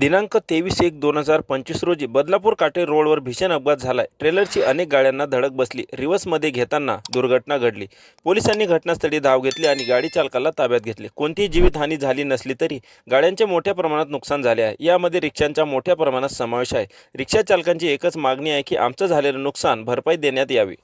दिनांक तेवीस एक दोन हजार पंचवीस रोजी बदलापूर काटे रोडवर भीषण अपघात झालाय. ट्रेलरची अनेक गाड्यांना धडक बसली. रिव्हर्समध्ये घेताना दुर्घटना घडली. पोलिसांनी घटनास्थळी धाव घेतली आणि गाडी चालकाला ताब्यात घेतले. कोणतीही जीवितहानी झाली नसली तरी गाड्यांचे मोठ्या प्रमाणात नुकसान झाले आहे. यामध्ये रिक्षांचा मोठ्या प्रमाणात समावेश आहे. रिक्षा चालकांची एकच मागणी आहे की आमचं झालेलं नुकसान भरपाई देण्यात यावी.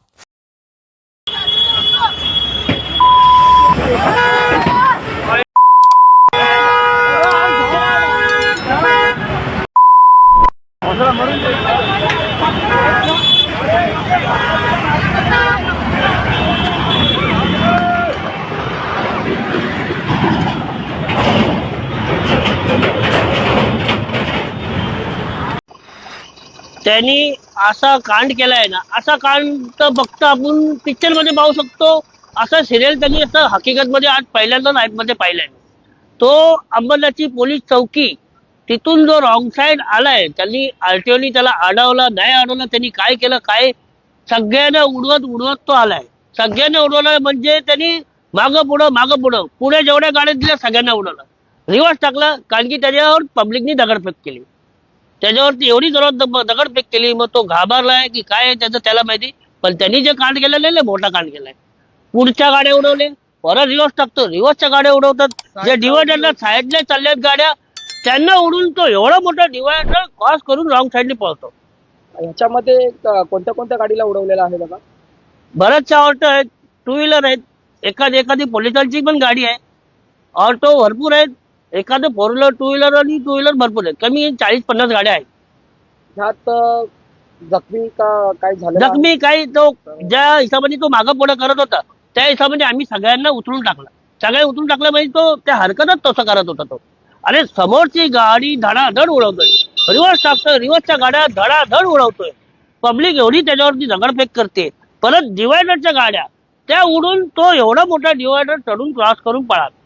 त्यांनी असा कांड केलाय ना असा कांड तर बघता आपण पिक्चरमध्ये पाहू शकतो. असा सिरियल त्यांनी असं हकीकत मध्ये आज पहिल्यांदा लाईफमध्ये पाहिलाय. तो अंबरनाथची पोलीस चौकी तिथून जो रॉंग साईड आलाय त्यांनी आरटीओनी त्याला अडवला नाही अडवलं त्यांनी काय केलं काय? सगळ्यांना उडवत उडवत तो आलाय. सगळ्यांना उडवलं म्हणजे त्यांनी मागं पुढं मागं पुढं. पुढे जेवढ्या गाड्या दिल्या सगळ्यांना उडवलं. रिवर्स टाकलं कारण की त्याच्यावर पब्लिकनी दगडफेक केली. त्याच्यावरती एवढी जोरात दब- दगडफेक केली मग तो घाबरलाय की काय त्याचं त्याला माहिती. पण त्यांनी जे कांड केलेलं लय मोठा कांड केलाय. पुढच्या गाड्या उडवले परत रिवर्स टाकतो. रिवर्सच्या गाड्या उडवतात. जे डिवायडरला साईडला चालल्यात गाड्या त्यांना उडून तो एवढा मोठा डिवायडर क्रॉस करून रॉंग साईडने पळतो. ह्याच्यामध्ये क- कोणत्या कोणत्या गाडीला उडवलेलं आहे बघा? बऱ्याचशा ऑटो आहेत टू व्हीलर आहेत एखादी एखादी पोलिसांची पण गाडी आहे. ऑटो भरपूर आहेत एखादं फोर व्हीलर टू व्हीलर आणि टू व्हीलर भरपूर आहेत. कमी चाळीस पन्नास गाड्या आहेत. ह्यात अ, जखमी का काय झालं जखमी काही तो ज्या हिशोबाने तो मागं पुढे करत होता त्या हिशोबाने आम्ही सगळ्यांना उचलून टाकला. सगळ्या उचलून टाकलं म्हणजे तो त्या हरकतच तसं करत होता तो. अरे समोरची गाडी धडाधड उडवतोय. रिवर्स टाकतोय रिवर्सच्या गाड्या धडाधड उडवतोय. पब्लिक एवढी त्याच्यावरती दगडफेक करते. परत डिवायडरच्या गाड्या त्या उडून तो एवढा मोठा डिवायडर चढून क्रॉस करून पळाला.